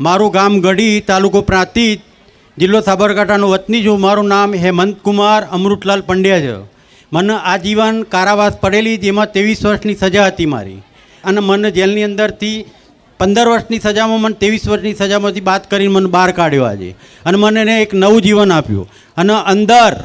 મારું ગામ ગઢી તાલુકો પ્રાંતિજ જિલ્લો સાબરકાંઠાનો વતની છું. મારું નામ હેમંતકુમાર અમૃતલાલ પંડ્યા છે. મને આજીવન કારાવાસ પડેલી જેમાં ત્રેવીસ વર્ષની સજા હતી મારી. અને મને જેલની અંદરથી પંદર વર્ષની સજામાં, મને ત્રેવીસ વર્ષની સજામાંથી બાદ કરીને મને બહાર કાઢ્યો આજે. અને મને એને એક નવું જીવન આપ્યું. અને અંદર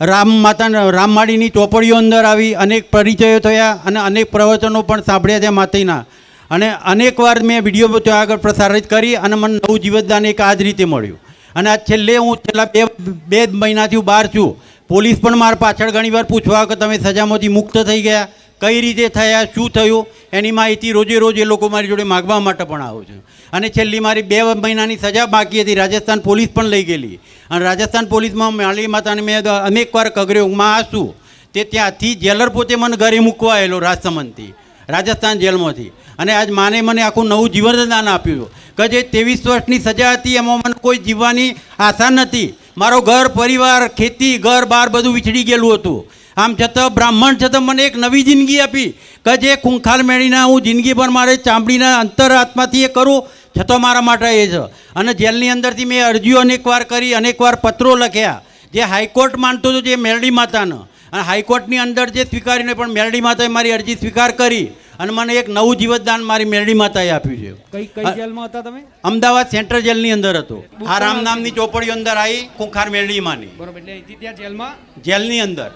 રામ માતા રામમાળીની ચોપડીઓ અંદર આવી, અનેક પરિચયો થયા અને અનેક પ્રવચનો પણ સાંભળ્યા છે માતાના અને અનેકવાર મેં વીડિયો ત્યાં આગળ પ્રસારિત કરી અને મને નવું જીવતદાન એક આ જ રીતે મળ્યું. અને આ છેલ્લે હું છેલ્લા બે બે મહિનાથી હું બહાર છું. પોલીસ પણ મારા પાછળ ઘણીવાર પૂછવા કે તમે સજામાંથી મુક્ત થઈ ગયા. કઈ રીતે થયા? શું થયું? એની માહિતી રોજે રોજ એ લોકો મારી જોડે માગવા માટે પણ આવું છે. અને છેલ્લી મારી બે મહિનાની સજા બાકી હતી. રાજસ્થાન પોલીસ પણ લઈ ગયેલી. અને રાજસ્થાન પોલીસમાં માળી માતાને મેં અનેકવાર કગરે ઊંઘમાં આસું તે ત્યાંથી જેલર પોતે મને ઘરે મૂકવા આવેલો રાજસમંદથી. રાજસ્થાન જેલમાંથી. અને આજ માને મને આખું નવું જીવનદાન આપ્યું કે જે ત્રેવીસ વર્ષની સજા હતી, એમાં મને કોઈ જીવવાની આશા નથી મારો ઘર, પરિવાર, ખેતી, ઘર, બાર બધું વિછડી ગયેલું હતું. આમ છતાં બ્રાહ્મણ છતાં મને એક નવી જિંદગી આપી. કે જે ખૂંખાલ મેળીના હું જિંદગીભર મારે ચામડીના અંતર આત્માથી એ કરું, છતાં મારા માટે એ છે. અને જેલની અંદરથી મેં અરજીઓ અનેકવાર કરી, અનેકવાર પત્રો લખ્યા. જે હાઈકોર્ટ માનતો હતો, જે મેરડી માતાનો. અને હાઈકોર્ટની અંદર જે સ્વીકારીને પણ મેરડી માતાએ મારી અરજી સ્વીકાર કરી અને મને એક નવું જીવતદાન મારી મેરડી માતાએ આપ્યું છે. કઈ કઈ જેલમાં હતા તમે? અમદાવાદ સેન્ટ્રલ જેલની અંદર હતો. આ રામ નામની ચોપડીઓ અંદર આવી કુંખાર મેરડીમાંની બરોબર એટલે અહીંથી ત્યાં જેલમાં? જેલની અંદર.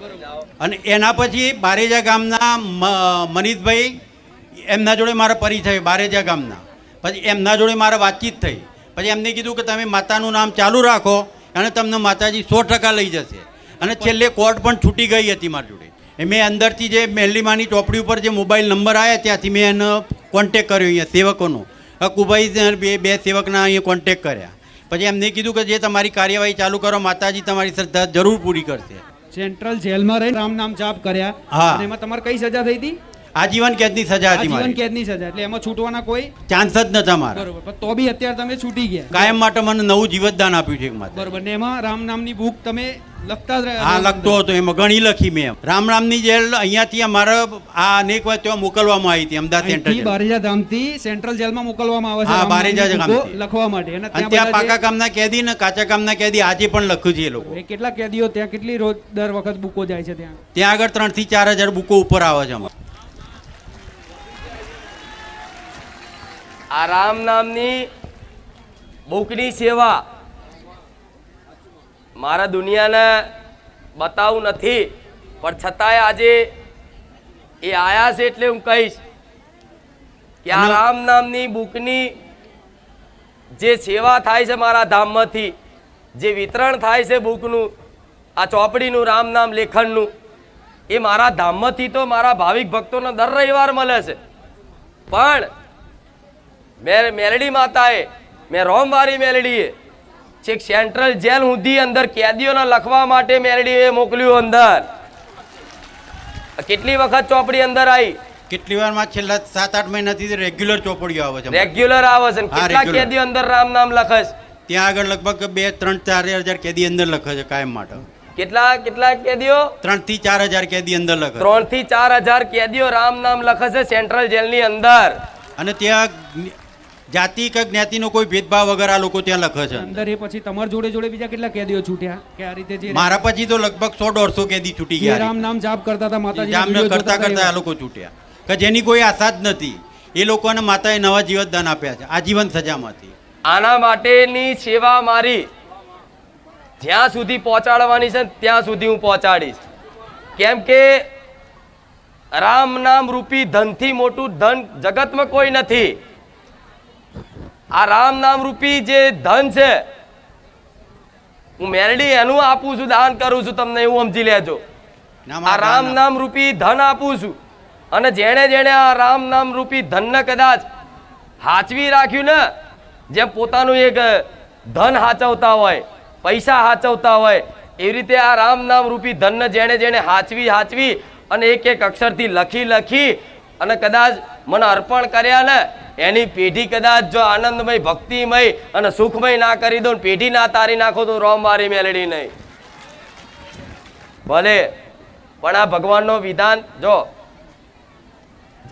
અને એના પછી બારેજા ગામના મનીષભાઈ એમના જોડે મારા પરિચય બારેજા ગામના. પછી એમના જોડે મારે વાતચીત થઈ. પછી એમને કીધું કે તમે માતાનું નામ ચાલુ રાખો અને તમને માતાજી સો ટકા લઈ જશે. અને છેલ્લે કોર્ટ પણ છૂટી ગઈ હતી મારી જોડે. એ મેં અંદરથી જે મહેલીમાની ચોપડી ઉપર જે મોબાઈલ નંબર આવ્યા ત્યાંથી મેં એનો કોન્ટેક કર્યો અહીંયા સેવકોનો. હકુભાઈ બે બે સેવકના અહીંયા કોન્ટેક કર્યા. પછી એમને કીધું કે જે તમારી કાર્યવાહી ચાલુ કરો માતાજી તમારી શ્રદ્ધા જરૂર પૂરી કરશે. સેન્ટ્રલ જેલમાં રહી રામ નામ જાપ કર્યા. હા. એમાં તમારે કઈ સજા થઈ હતી? આજીવન કેદની સજા હતી આજીવન કેદની સજા એટલે એમાં છૂટવાના કોઈ ચાન્સ જ નતા મારા. બરોબર પણ તો બી અત્યારે તમે છૂટી ગયા. કાયમ માટે મને નવું જીવતદાન આપ્યું છે એક બરોબર ને એમાં રામ નામની બુક તમે લખતા જ હા લખતો હતો એમાં ઘણી લખી મેં રામ રામની જેલ અહીંયાથી અમારે આ અનેક વાર ત્યાં મોકલવામાં આવી હતી અમદાવાદ સેન્ટ્રલ. બારેજા ધામથી સેન્ટ્રલ જેલમાં મોકલવામાં આવે છે હા, બારેજા ગામ લખવા માટે. અને ત્યાં પાકા કામના કેદી ને કાચા કામના કેદી આજે પણ લખ્યું છે એ લોકો. કેટલા કેદીઓ ત્યાં કેટલી રોજ દર વખત બુકો જાય છે ત્યાં? ત્યાં આગળ ત્રણથી ચાર હજાર બુકો ઉપર આવે છે અમારે. આ રામ નામની બુકની સેવા મારા દુનિયાને બતાવું નથી પણ છતાંય આજે એ આયા છે એટલે હું કહીશ કે આ રામ નામની બુકની જે સેવા થાય છે મારા ધામમાંથી જે વિતરણ થાય છે બુકનું આ ચોપડીનું રામ નામ લેખનનું એ મારા ધામમાંથી તો મારા ભાવિક ભક્તોને દર રવિવાર મળે છે. પણ મેં મેલડી માતાએ મેં રોમવારી મેલડીએ. છેક સેન્ટ્રલ જેલ સુધી અંદર કેદીઓને લખવા માટે મેલડીએ મોકલ્યું અંદર. કેટલી વખત ચોપડી અંદર આવી કેટલી વારમાં છેલ્લા સાત આઠ મહિનાથી રેગ્યુલર ચોપડીઓ આવે છે રેગ્યુલર આવે છે ને કેટલા. કેદીઓ અંદર રામ નામ લખે છે? ત્યાં આગળ લગભગ બે ત્રણ ચાર હજાર કેદી અંદર લખે છે કાયમ માટે. કેટલા કેટલા કેદીઓ? ત્રણથી ચાર હજાર કેદી અંદર લખે ત્રણથી ચાર હજાર કેદીઓ રામ નામ લખે છે સેન્ટ્રલ જેલની અંદર. અને ત્યાં જાતિ કે જ્ઞાતિનો કોઈ ભેદભાવ વગર આ લોકો ત્યાં લખે છે. અંદર એ પછી તમારા જોડે જોડે બીજા કેટલા કેદીઓ છૂટ્યા? કે આ રીતે જે મારા પછી તો લગભગ સો દોઢસો કેદી છૂટી ગયા રામ નામ જાપ કરતા હતા માતાજી જામને કરતા કરતા આ લોકો છૂટ્યા. કે જેની કોઈ આશા જ નથી. એ લોકોને માતાએ નવા જીવન દાન આપ્યા છે. આજીવન સજામાંથી. આના માટેની સેવા મારી. જ્યાં સુધી પહોંચાડવાની છે ત્યાં સુધી હું પહોંચાડીશ. કેમ કે રામ નામ રૂપી ધનથી મોટું ધન જગતમાં કોઈ નથી. આ રામ નામ રૂપી જે ધન છે હું મેરડી એનું આપું છું દાન કરું છું તમને એવું સમજી લેજો. આ રામ નામ રૂપી ધન આપું છું. અને જેણે જેણે આ રામ નામ રૂપી ધનને કદાચ હાચવી રાખ્યું ને જેમ પોતાનું એક ધન હાચવતા હોય પૈસા હાચવતા હોય એવી રીતે આ રામ નામ રૂપી ધનને જેણે જેણે હાચવી હાચવી અને એક એક અક્ષરથી લખી લખી અને કદાચ મને અર્પણ કર્યા ને એની પેઢી કદાચ જો આનંદમય ભક્તિમય અને સુખમય ના કરી દો ને પેઢી ના તારી નાખો તો રોમ મારી મેલડી નહીં. ભલે પણ આ ભગવાનનો વિધાન જો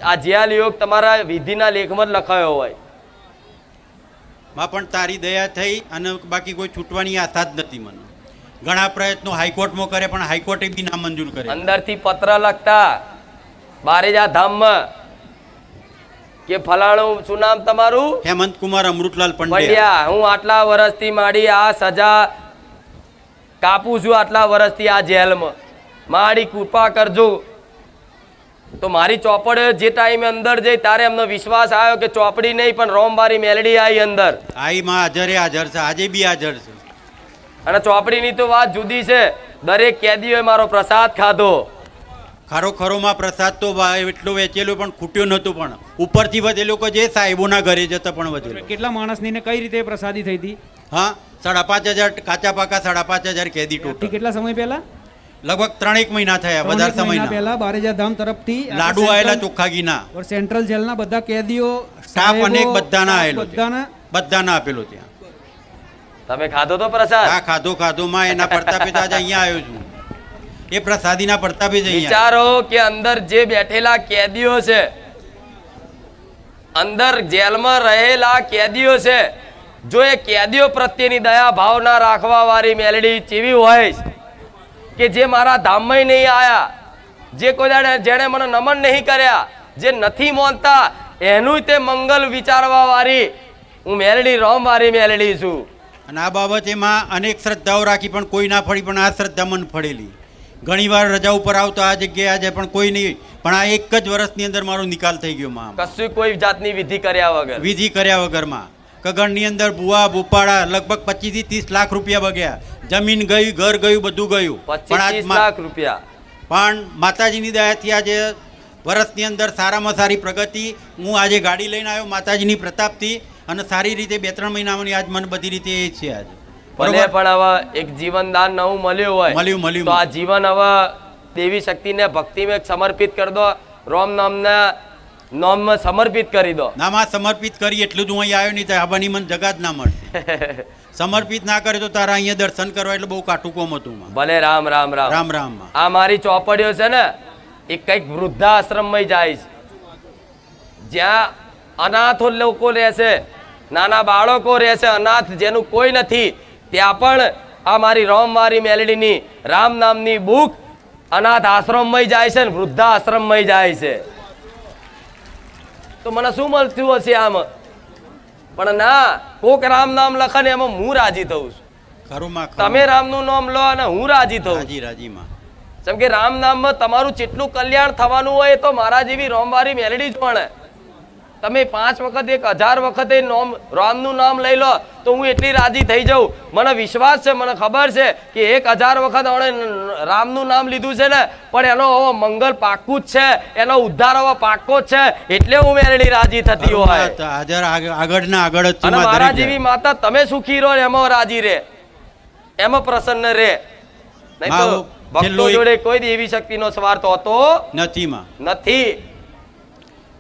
આ જ્યાલ યોગ તમારા વિધિના લેખમાં જ લખાયો હોય. માં પણ તારી દયા થઈ અને બાકી કોઈ છૂટવાની આશા જ નથી મને. ઘણા પ્રયત્નો હાઈકોર્ટમાં કરે પણ હાઈકોર્ટે બી ના મંજૂર કરે અંદરથી પત્ર લખતા બારેજા ધામમાં કે ફલાણું શું નામ તમારું? હેમંત કુમાર અમૃતલાલ પંડ્યા. હું આટલા વર્ષથી માડી આ સજા કાપું છું આટલા વર્ષથી આ જેલમાં. મારી કૃપા કરજો. તો મારી ચોપડ જે ટાઈમે અંદર જઈ તારે એમનો વિશ્વાસ આવ્યો કે ચોપડી નહીં પણ રોમવારી મેલડી આવી અંદર. આઈ માં હાજરે હાજર છે. આજે બી હાજર છે. અને ચોપડીની તો વાત જુદી છે. દરેક કેદીઓએ મારો પ્રસાદ ખાધો. ખરો ખરોમાં પ્રસાદ તો એટલો વેચેલો પણ ખૂટ્યો નહોતું પણ. ઉપરથી વધે લોકો જે સાહેબોના ઘરે જતા પણ વધેલો કેટલા માણસની ને કઈ રીતે પ્રસાદી થઈ હતી? હા સાડા પાંચ હજાર કાચા પાકા સાડા પાંચ હજાર કેદી ટોટલ. કેટલા સમય પહેલા? લગભગ ત્રણેક મહિના થયા વધારે સમય પહેલા બારેજા ધામ તરફથી લાડુ આવેલા ચોખ્ખા ઘીના ઓર સેન્ટ્રલ જેલના બધા કેદીઓ સ્ટાફ અને અનેક બધાના આયેલો. બધાના બધાના આપેલો ત્યાં. તમે ખાધો તો પ્રસાદ? હા ખાધો ખાધો માં એના પડતા પિતા અહીંયા આવ્યો છું. એ પ્રસાદીના પ્રતાપે જ વિચારો કે અંદર જે બેઠેલા કેદીઓ છે અંદર જેલમાં રહેલા કેદીઓ છે જો એ કેદીઓ પ્રત્યેની દયા ભાવના રાખવા વાળી મેલડી જેવી હોય કે જે મારા ધામમાં નહીં આવ્યા જે કોઈ જેણે મને નમન નહીં કર્યા જે નથી માનતા એનું તે મંગલ વિચારવા વાળી હું મેલડી રોમ વાળી મેલડી છું. અને આ બાબતે માં અનેક શ્રદ્ધાઓ રાખી પણ કોઈ ના ફળી પણ આ શ્રદ્ધા મન ફળેલી. ઘણીવાર રજા ઉપર આવતો આ જગ્યાએ આજે પણ કોઈ નહીં પણ આ એક જ વર્ષની અંદર મારો નિકાલ થઈ ગયો માં કશું કોઈ જાતની વિધિ કર્યા વગર? વિધિ કર્યા વગરમાં. કગણની અંદર ભૂવા ભૂપાળા લગભગ પચીસથી ત્રીસ લાખ રૂપિયા બગ્યા. જમીન ગઈ ઘર ગયું બધું ગયું. પણ લાખ રૂપિયા. પણ માતાજીની દયાથી આજે વર્ષની અંદર સારામાં સારી પ્રગતિ. હું આજે ગાડી લઈને આવ્યો માતાજીની પ્રતાપથી અને સારી રીતે બે ત્રણ મહિનામાંની આજ મને બધી રીતે એ છે આજે. ભલે પણ હવે એક જીવનદાન નવું મળ્યું હોય મળ્યું, મળ્યું. તો આ જીવન હવે દેવી શક્તિને ભક્તિમાં સમર્પિત કરી દો રોમ નામના નામમાં સમર્પિત કરી દો. નામાં સમર્પિત કરી એટલું જ હું અહીં આવ્યો નહીં તો આબાની મને જગા જ ના મળશે. સમર્પિત ના કરે તો તારા અહીંયા દર્શન કરવા એટલે બહુ કાટું કોમ હતું ભલે રામ રામ રામ. રામ રામ આ મારી ચોપડીઓ છે ને એ કંઈક વૃદ્ધાશ્રમમાં જાય છે. જ્યાં અનાથો લોકો રહેશે નાના બાળકો રહેશે અનાથ જેનું કોઈ નથી. ત્યાં પણ આ મારી રોમ મારી મેલેડીની રામ નામની બુક અનાથ આશ્રમમાં જાય છે ને વૃદ્ધાશ્રમમાં જાય છે તો મને શું મળતું હશે આમ પણ ના કોક રામ નામ લખે ને એમાં હું રાજી થઉં છું. તમે રામનું નામ લો અને હું રાજી થઉં. રાજી રાજી જેમ કે રામ નામમાં તમારું જેટલું કલ્યાણ થવાનું હોય તો મારા જેવી રોમવારી મેલડી જ પણ તમે પાંચ વખત એક હજાર વખતે નોમ રામનું નામ લઈ લો તો હું એટલી રાજી થઈ જાઉં. મને વિશ્વાસ છે મને ખબર છે કે એક હજાર વખત આપણે રામનું નામ લીધું છે ને પણ એનો હવે મંગલ પાક્કું જ છે એનો ઉદ્ધાર હવે પાક્કો જ છે એટલે હું મેલડી રાજી થતી હોય. માં, તો હાજર આગ- આગળ જ અને મારા જેવી માતા તમે સુખી રહો એમાં રાજી રે? એમાં પ્રસન્ન રે. નહીં તો ભક્તો જોડે કોઈ દેવી શક્તિનો સ્વાર્થ હોતો નથી માં. નથી.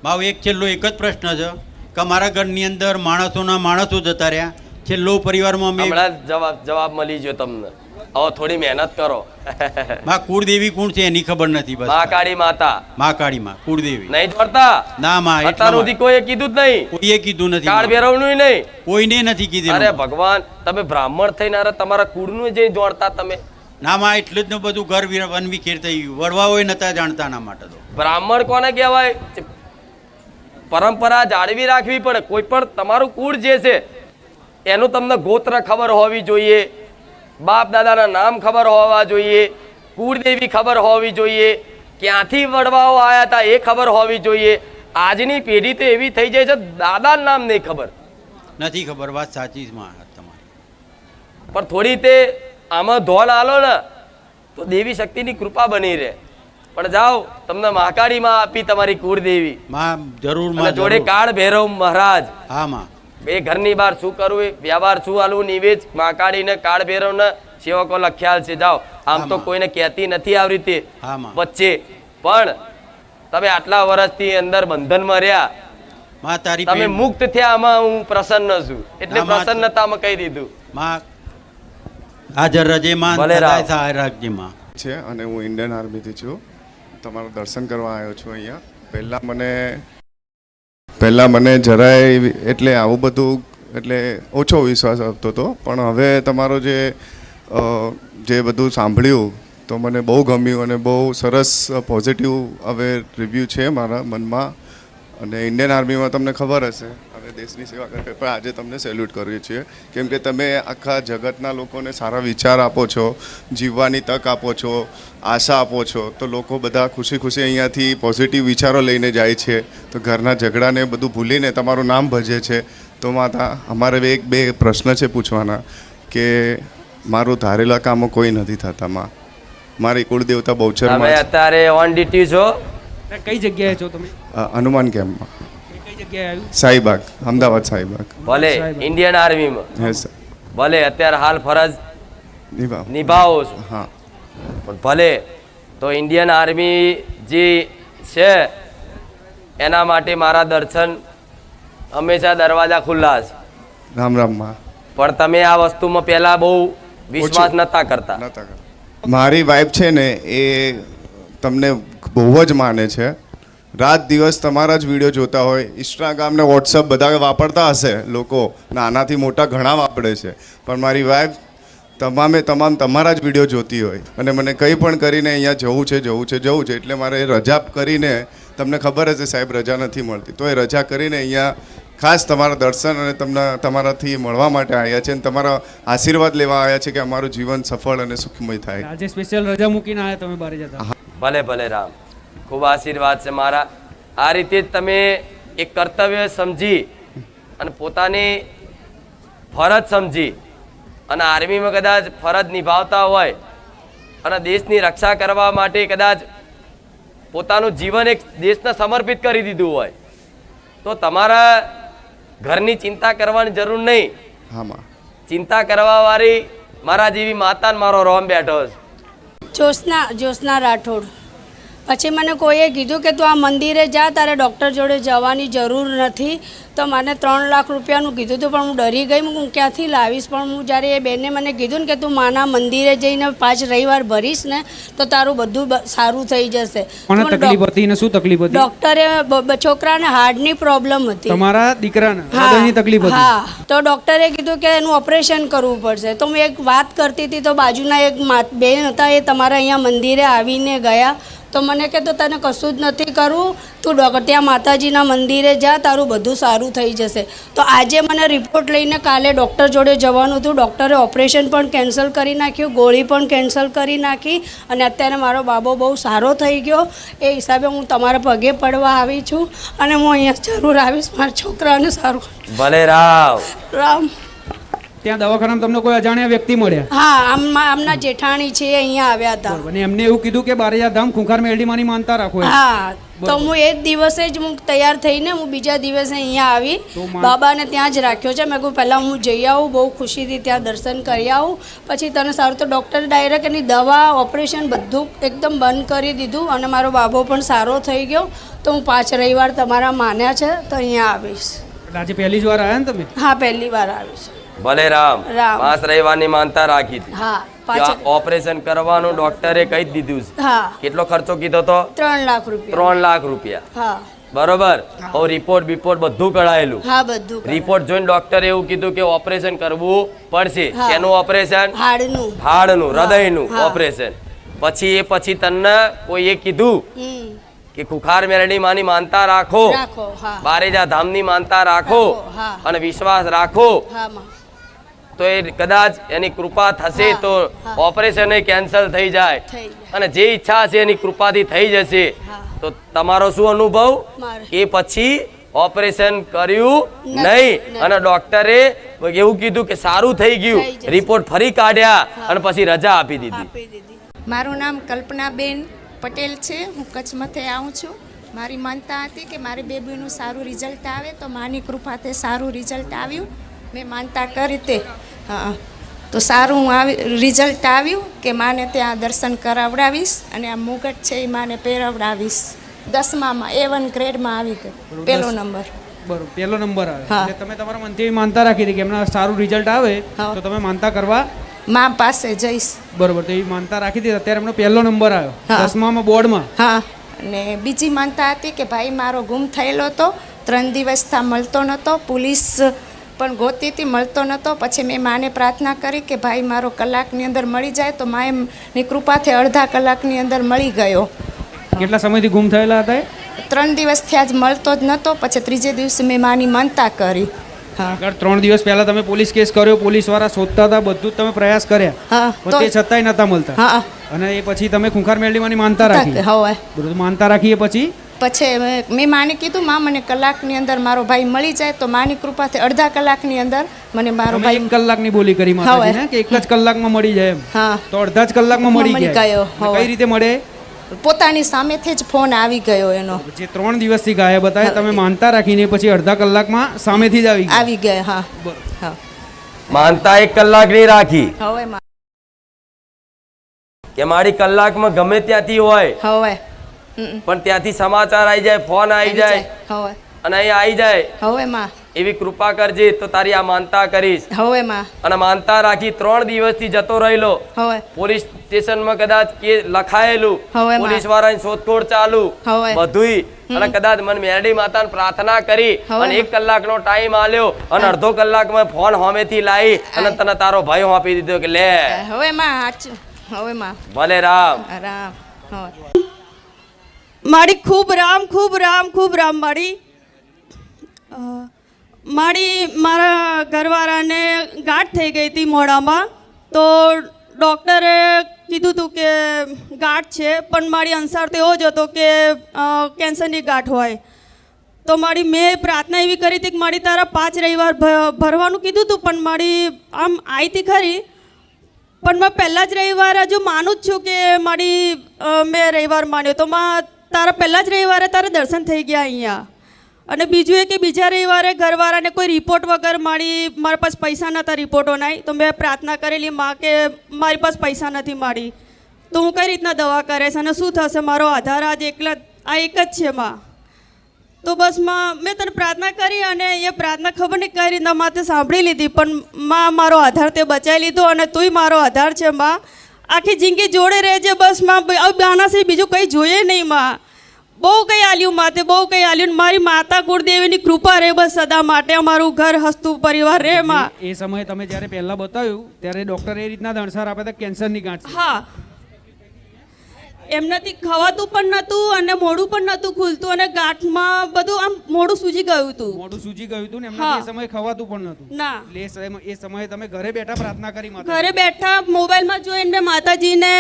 મારો એક છેલ્લો એક જ પ્રશ્ન છે કે મારા ઘરની અંદર માણસોના માણસો જતા રહ્યા. છેલ્લો પરિવારમાં અમે હમણાં જવાબ જવાબ મળી ગયો તમને. હવે થોડી મહેનત કરો. માં કુળદેવી કોણ છે એની ખબર નથી બસ. મહાકાળી માતા. માં કાળીમાં કુળદેવી. નહીં જોડતા? ના માં અત્યાર સુધી કોઈએ કીધું જ નહીં. કોઈએ કીધું નથી કાળમાં. ભેરવનું નહીં. કોઈને નથી કીધું અરે ભગવાન તમે બ્રાહ્મણ થઈને અરે તમારા કુળનું જે જોડતા તમે. ના માં એટલું જ ને બધું ઘર વીર- વન વિખેર થઈ ગયું. વડવાઓય નતા જાણતા ના માટે તો. બ્રાહ્મણ કોને કહેવાય? પરંપરા જાળવી રાખવી પડે. કોઈ પણ તમારું કુળ જે છે એનું તમને ગોત્ર ખબર હોવી જોઈએ બાપ દાદાના નામ ખબર હોવા જોઈએ કુળદેવી ખબર હોવી જોઈએ ક્યાંથી વડવાઓ આવ્યા હતા એ ખબર હોવી જોઈએ. આજની પેઢી તો એવી થઈ જાય છે દાદાનું નામ નહીં ખબર. નથી ખબર વાત સાચી તમારી. પણ થોડી તે આમાં ધોન આલો ને તો દેવી શક્તિની કૃપા બની રહે. પણ જાઓ તમને મહાકાળીમાં આપી તમારી કુળદેવી. માં જરૂરમાં જોડે કાળ ભૈરવ મહારાજ. હા માં. એ ઘરની બહાર શું કરવું વ્યવહાર શું હાલવું? નિવેદ મહાકાળીને કાળ ભૈરવને સેવકો લખ્યાલ છે જાઓ. આમ તો કોઈને કહેતી નથી આવી રીતે વચ્ચે. પણ તમે આટલા વર્ષથી અંદર બંધનમાં રહ્યા. માં તારી તમે મુક્ત થયા આમાં હું પ્રસન્ન છું. એટલે પ્રસન્નતા માં- પ્રસન્નતામાં કહી દીધું. માં હાજર રજે માં. ભલે રાખજે માં. છે અને હું ઇન્ડિયન આર્મીથી છું. તમારું દર્શન કરવા આવ્યો છું અહીંયા. પહેલાં મને પહેલાં મને જરાય એટલે આવું બધું, એટલે ઓછો વિશ્વાસ આપતો હતો. પણ હવે તમારો જે જે બધું સાંભળ્યું, તો મને બહુ ગમ્યું અને બહુ સરસ પોઝિટિવ હવે રિવ્યૂ છે મારા મનમાં. અને ઇન્ડિયન આર્મીમાં તમને ખબર હશે. દેશની સેવા કરે. પણ આજે તમને સેલ્યુટ કરીએ છીએ. કેમ કે તમે આખા જગતના લોકોને સારા વિચાર આપો છો જીવવાની તક આપો છો આશા આપો છો તો લોકો બધા ખુશી ખુશી અહીંયાથી પોઝિટિવ વિચારો લઈને જાય છે. તો ઘરના ઝઘડાને બધું ભૂલીને તમારું નામ ભજે છે. તો માતા અમારે એક બે પ્રશ્ન છે પૂછવાના કે મારું ધારેલા કામો કોઈ નથી થતા માં. મારી કુળદેવતા તમે બહુચરમાં છે. અત્યારે ઓન ડ્યુટી છો. કઈ જગ્યાએ છો તમે? હનુમાન કેમ્પમાં જગ્યાએ આવ્યું? સાહીબાગ અમદાવાદ સાહીબાગ ભલે ઇન્ડિયન આર્મીમાં યસ સર ભલે અત્યારે હાલ ફરજ નિભાવ. નિભાવો છો. હા. પણ ભલે તો ઇન્ડિયન આર્મી જે છે એના માટે મારા દર્શન હંમેશા દરવાજા ખુલ્લા છે. રામ રામમાં. પણ તમે આ વસ્તુમાં પહેલા બહુ વિશ્વાસ નહોતા નતા કરતા. મારી વાઈફ છે ને એ તમને બહુ જ માને છે. રાત દિવસ તમારા જ વીડિયો જોતા હોય. ઇન્સ્ટાગ્રામ ને વોટ્સઅપ બધા વાપરતા હશે લોકો. નાનાથી મોટા ઘણા વાપરે છે. પણ મારી વાઈફ તમામે તમામ તમારા જ વીડિયો જોતી હોય. અને મને કંઈ પણ કરીને અહીંયા જવું છે જવું છે જવું છે એટલે મારે રજા કરીને તમને ખબર હશે સાહેબ રજા નથી મળતી. તો એ રજા કરીને અહીંયા ખાસ તમારા દર્શન અને તમને તમારાથી મળવા માટે આવ્યા છે અને તમારા આશીર્વાદ લેવા આવ્યા છે કે અમારું જીવન સફળ અને સુખમય થાય. આજે સ્પેશિયલ રજા મૂકીને આવ્યા તમે બારે જતા. ભલે ભલે રામ. ખૂબ આશીર્વાદ છે મારા. આ રીતે જ તમે એક કર્તવ્ય સમજી અને પોતાની ફરજ સમજી અને આર્મીમાં કદાચ ફરજ નિભાવતા હોય અને દેશની રક્ષા કરવા માટે કદાચ પોતાનું જીવન એક દેશને સમર્પિત કરી દીધું હોય તો તમારા ઘરની ચિંતા કરવાની જરૂર નહીં. હા માં ચિંતા કરવાવાળી મારા જેવી માતાને મારો રોમ બેઠો છે. જ્યોત્સના જ્યોત્સના રાઠોડ. પછી મને કોઈએ કીધું કે તું આ મંદિરે જા તારે ડૉક્ટર જોડે જવાની જરૂર નથી. તો મને ત્રણ લાખ રૂપિયાનું કીધું હતું પણ હું ડરી ગઈ. હું ક્યાંથી લાવીશ? પણ હું જ્યારે એ બેને મને કીધું ને કે તું માના મંદિરે જઈને પાંચ રવિવાર ભરીશ ને તો તારું બધું સારું થઈ જશે. તકલીફ હતી ને શું તકલીફ હતી? ડૉક્ટરે છોકરાને હાર્ટની પ્રોબ્લેમ હતી. તમારા દીકરાને? હૃદયની તકલીફ હતી? હા. તો ડૉક્ટરે કીધું કે એનું ઓપરેશન કરવું પડશે. તો હું એક વાત કરતી હતી તો બાજુના એક મા- બેન હતા એ તમારા અહીંયા મંદિરે આવીને ગયા. તો મને કે તો તને કશું જ નથી કરવું તું ત્યાં માતાજીના મંદિરે જા તારું બધું સારું થઈ જશે. તો આજે મને રિપોર્ટ લઈને કાલે ડૉક્ટર જોડે જવાનું હતું. ડૉક્ટરે ઓપરેશન પણ કેન્સલ કરી નાખ્યું ગોળી પણ કેન્સલ કરી નાખી અને અત્યારે મારો બાબો બહુ સારો થઈ ગયો. એ હિસાબે હું તમારા પગે પડવા આવી છું અને હું અહીંયા જરૂર આવીશ મારા છોકરાને સારું ભલે રામ રામ. ત્યાં દવાખાનામાં તમને કોઈ અજાણ્યા વ્યક્તિ મળ્યા? હા આમમાં આમના જેઠાણી છે અહીંયા આવ્યા હતા. અને એમને એવું કીધું કે બારેજા ધામ ખુંખાર મેલડીમાંની માનતા રાખો હા તો હું એ જ દિવસે જ હું તૈયાર થઈને હું બીજા દિવસે અહીંયા આવી. બાબાને ત્યાં જ રાખ્યો છે. મેં કહું પહેલાં હું જઈ આવું બહુ ખુશીથી ત્યાં દર્શન કરી આવું. પછી તને સારું તો ડૉક્ટર ડાયરેક્ટ એની દવા ઓપરેશન બધું એકદમ બંધ કરી દીધું અને મારો બાબો પણ સારો થઈ ગયો. તો હું પાંચ રવિવાર તમારા માન્યા છે તો અહીંયા આવીશ. આજે પહેલી જ વાર આવ્યા ને તમે? હા પહેલી વાર આવીશ. ભલે રામ. પાંચ રવિવારની માનતા રાખી હતી. ઓપરેશન કરવાનું ડોક્ટરે કહી દીધું છે. કેટલો ખર્ચો કીધો તો? ત્રણ લાખ રૂપિયા. ત્રણ લાખ રૂપિયા. બરોબર? હવે રિપોર્ટ બિપોર્ટ બધું કઢાયેલું. હા બધું રિપોર્ટ જોઈને ડોક્ટરે એવું કીધું કે ઓપરેશન કરવું પડશે. એનું ઓપરેશન? હાડનું. હાડનું હૃદયનું ઓપરેશન. પછી એ પછી તને કોઈએ કીધું કે ખુખાર મેરડી માની માનતા રાખો. બારેજા ધામની માનતા રાખો. અને વિશ્વાસ રાખો. તો એ કદાચ એની કૃપા થશે તો. ઓપરેશન કેન્સલ થઈ જાય. અને જે ઈચ્છા હશે એની કૃપાથી થઈ જશે. તો તમારો શું અનુભવ? એ પછી ઓપરેશન કર્યું નહીં. અને ડોક્ટરે એવું કીધું કે સારું થઈ ગયું. રિપોર્ટ ફરી કાઢ્યા અને પછી રજા આપી દીધી. મારું નામ કલ્પનાબેન પટેલ છે. હું કચ્છમાંથી આવું છું. મારી માનતા હતી કે મારી બેબીનું સારું રિઝલ્ટ આવે તો માની કૃપાથી સારું રિઝલ્ટ આવ્યું. મેં માનતા કરી તે. હા. તો સારું આવી રિઝલ્ટ આવ્યું કે માને ત્યાં દર્શન કરાવડાવીશ અને આ મુગટ છે એ માને પહેરવડાવીશ. દસમામાં એ વન ગ્રેડમાં આવી ગઈ પહેલો નંબર. બરોબર. પહેલો નંબર આવે. તમે તમારા મનથી માનતા રાખી હતી કે એમના સારું રિઝલ્ટ આવે. તો તમે માનતા કરવા મા પાસે જઈશ. બરોબર. તો એ માનતા રાખી હતી. અત્યારે એમનો પહેલો નંબર આવ્યો. દસમામાં બોર્ડમાં. હા. અને બીજી માનતા હતી કે ભાઈ મારો ગુમ થયેલો હતો ત્રણ દિવસ થા મળતો નહોતો પોલીસ પણ ગોતીથી મળતો નહોતો. પછી મેં માને પ્રાર્થના કરી કે ભાઈ મારો કલાકની અંદર મળી જાય તો મા એમની કૃપાથી અડધા કલાકની અંદર મળી ગયો. કેટલા સમયથી ગુમ થયેલા હતા ત્રણ દિવસ થયા જ મળતો જ નહોતો. પછી ત્રીજે દિવસે મેં માની માનતા કરી. હા. આગળ ત્રણ દિવસ પહેલા તમે પોલીસ કેસ કર્યો પોલીસવાળા શોધતા હતા બધું જ તમે પ્રયાસ કર્યા. હા પણ તે છતાંય નતા મળતા. હા. અને એ પછી તમે ખૂંખાર મેળવીમાંની માનતા રાખી. માનતા રાખી એ પછી પછી મેં- મેં માને કીધું માં મને કલાકની અંદર મારો ભાઈ મળી જાય તો માની કૃપાથી અડધા કલાકની અંદર મને મારો ભાઈ કલાકની બોલી કરી કે એક જ કલાકમાં મળી જાય એમ. હા. તો અડધા જ કલાકમાં મળી ગયો, કઈ રીતે મળે? પોતાની સામેથી જ ફોન આવી ગયો એનો. જે ત્રણ દિવસથી ગાયબ હતા તમે માનતા રાખીને પછી અડધા કલાકમાં સામેથી જ આવી આવી ગયા હા. હા. માનતા એક કલાકની રાખી. હવે કે મારી કલાકમાં ગમે ત્યાંથી હોય. હવે. પણ ત્યાંથી સમાચાર આવી જાય ફોન આવી જાય. અને અહીં આવી જાય. હવે માં. એવી કૃપા કરજે તો તારી આ માનતા કરીશ. હવે માં. અને માનતા રાખી ત્રણ દિવસથી જતો રહેલો. હવે. પોલીસ સ્ટેશનમાં કદાચ કે લખાયેલું. પોલીસવાળા વાળાની શોધખોળ ચાલુ. બધુંય. અને કદાચ મને મેરડી માતાને પ્રાર્થના કરી અને એક કલાકનો ટાઈમ આલ્યો અને અડધો કલાકમાં ફોન હોમેથી લાવી અને તને તારો ભાઈ આપી દીધો કે લે. હવે માં હવે માં. ભલે રામ. રામ. હવે. મારી ખૂબ રામ ખૂબ રામ ખૂબ રામ મારી. મારી મારા ઘરવાળાને ગાંઠ થઈ ગઈ હતી મોઢામાં. તો ડૉક્ટરે કીધું હતું કે ગાંઠ છે, પણ મારી અંસાર તો એવો જ હતો કે કેન્સરની ગાંઠ હોય. તો મારી મેં પ્રાર્થના એવી કરી હતી કે મારી તારા પાંચ રવિવાર ભરવાનું કીધું હતું પણ મારી આમ આવી હતી ખરી. પણ મેં પહેલાં જ રવિવાર હજુ માનું જ છું કે મારી મેં રવિવાર માન્યો. તો માં તારા પહેલાં જ રવિવારે તારા દર્શન થઈ ગયા અહીંયા. અને બીજું એ કે બીજા રવિવારે ઘરવાળાને કોઈ રિપોર્ટ વગર મારી, મારા પાસે પૈસા નહોતા રિપોર્ટો નહીં તો મેં પ્રાર્થના કરેલી માં કે મારી પાસે પૈસા નથી મારી. તો હું કઈ રીતના દવા કરીશ અને શું થશે? મારો આધાર આજ એકલા, આ એક જ છે માં. તો બસમાં, મેં તને પ્રાર્થના કરી અને એ પ્રાર્થના ખબર નહીં કઈ રીતના માથે સાંભળી લીધી, પણ માં મારો આધાર તે બચાવી લીધો અને તુંય મારો આધાર છે માં. આખી જિંદગી જોડે રહેજે બસમાં. હવે સિવાય બીજું કંઈ જોઈએ નહીં માં. બહુ કંઈ આલ્યું માતે બહુ કંઈ આલ્યું. મારી માતા કુળદેવીની કૃપા રહે બસ સદા માટે. અમારું ઘર હસતું પરિવાર રહે માં. એ સમયે તમે જ્યારે પહેલા બતાવ્યું ત્યારે ડોક્ટર એ રીતના દણસાર આપ્યા હતા કેન્સરની ગાંઠ હા. એમનાથી ખવાતું પણ નહોતું અને મોઢું પણ નહોતું ખુલતું અને ગાંઠમાં બધું આમ મોઢું સૂજી ગયું હતું. મોઢું સૂજી ગયું હતું ને. એમના એ સમયે ખવાતું પણ નહોતું. ના. એટલે એ સમય- એ સમયે તમે ઘરે બેઠા પ્રાર્થના કરી માતા ઘરે બેઠા મોબાઈલમાં જોઈને મેં માતાજીને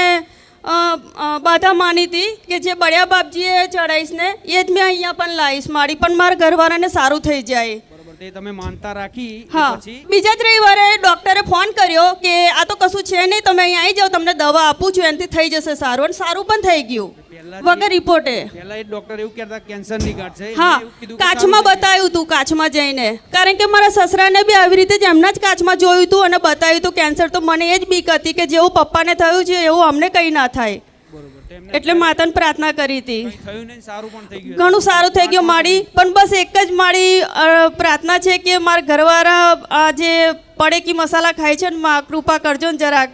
બાધા માની હતી કે જે બળિયા બાપજીએ ચડાવીશ ને એ જ મેં અહીંયા પણ લાવીશ મારી પણ મારા ઘરવાળાને સારું થઈ જાય. તે તમે માનતા રાખી હા. પછી બીજા જ રવિવારે ડોક્ટરે ફોન કર્યો કે આ તો કશું છે નહીં તમે અહીંયા આવી જાઓ તમને દવા આપું છું એનાથી થઈ જશે સારું અને સારું પણ થઈ ગયું. વગર રિપોર્ટે. પહેલા એ ડોક્ટર એવું કહેતા કેન્સરની ગાંઠ છે. હા. કાચમાં બતાવ્યું હતું કાચમાં જઈને. કારણ કે મારા સસરાને બી આવી રીતે જ એમના જ કાચમાં જોયું હતું અને બતાવ્યું હતું કેન્સર તો મને એ જ બીક હતી કે જેવું પપ્પાને થયું છે એવું અમને કંઈ ના થાય. એટલે માતાને પ્રાર્થના કરી હતી. કંઈ થયું નહીં સારું પણ થઈ ગયું. ઘણું સારું થઈ ગયું મારી પણ બસ એક જ મારી પ્રાર્થના છે કે મારા ઘરવાળા આ જે પડેકી મસાલા ખાય છે ને માં કૃપા કરજો ને જરાક.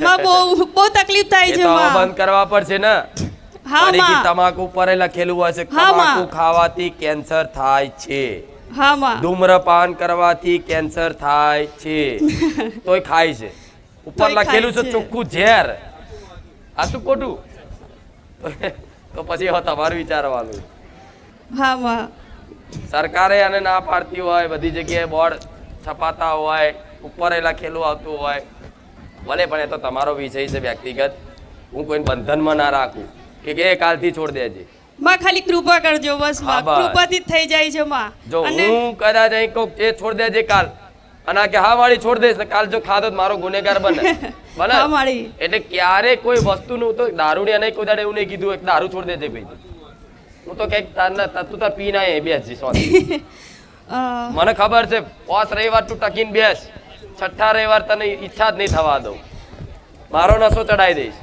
માં બહુ બહુ તકલીફ થાય એ છે માં. બંધ કરવા પડશે ને. હા માં. તમાકુ પર લખેલું હશે તમાકુ ખાવાથી કેન્સર થાય છે. હા માં. ધૂમ્રપાન કરવાથી કેન્સર થાય છે. તોય ખાય છે. ઉપર લખેલું છે છે. ચોખ્ખું ઝેર. આ શું ખોટું? તો પછી હવે તમારે વિચારવાનું. હા માં. સરકારે આને ના પાડતી હોય બધી જગ્યાએ બોર્ડ છપાતા હોય ઉપર એ લખેલું આવતું હોય. ભલે પણ એ તો તમારો વિષય છે વ્યક્તિગત. હું કોઈને બંધનમાં ના રાખું. કે કે કાલથી છોડ દેજે. માં ખાલી કૃપા કરજો બસમાં. કૃપાથી થઈ જાય છે માં. જો હું કદાચ અહીં કહું કે એ છોડ દેજે કાલ. અને આ કે હા વાળી છોડ દઈશ કાલ જો ખાધો મારો ગુનેગાર બને. એટલે ક્યારે કોઈ વસ્તુનું તો દારૂ નહીં કોઈ દાડે એવું નહીં કીધું કે દારૂ છોડ દેજે ભાઈ. હું તો કંઈક તાર ના તું તાર પી ના એ બેસજી સોરી મને ખબર છે પાંચ રવિવાર તું ટકીને બેસ. છઠ્ઠા રવિવાર તને ઈચ્છા જ નહીં થવા દઉં. મારો નશો ચડાવી દઈશ.